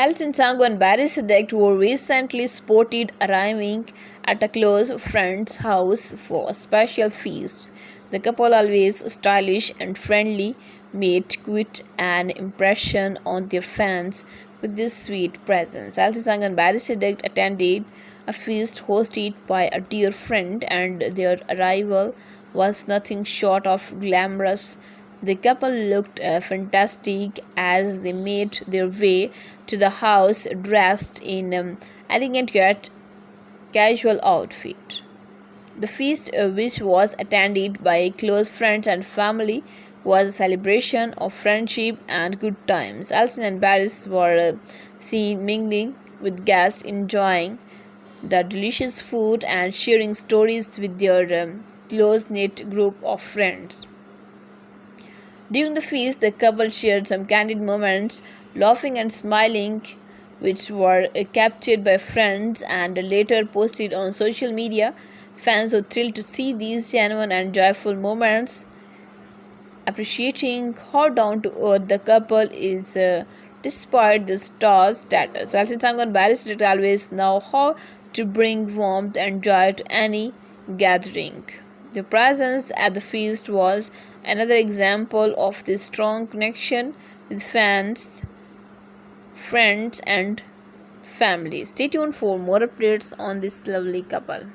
Elton Sango and Barry Siddiq were recently spotted arriving at a close friend's house for a special feast. The couple, always stylish and friendly, made quite an impression on their fans with this sweet presence. Elton Sango and Barry Siddiq attended a feast hosted by a dear friend, and their arrival was nothing short of glamorous. The couple looked uh, fantastic as they made their way to the house dressed in um, elegant yet casual outfit. The feast, uh, which was attended by close friends and family, was a celebration of friendship and good times. Elson and Barris were uh, seen mingling with guests, enjoying the delicious food and sharing stories with their um, close knit group of friends. During the feast, the couple shared some candid moments, laughing and smiling, which were uh, captured by friends and later posted on social media. Fans were thrilled to see these genuine and joyful moments, appreciating how down to earth the couple is uh, despite the star status. Barry Street always know how to bring warmth and joy to any gathering. Their presence at the feast was another example of this strong connection with fans, friends, and family. Stay tuned for more updates on this lovely couple.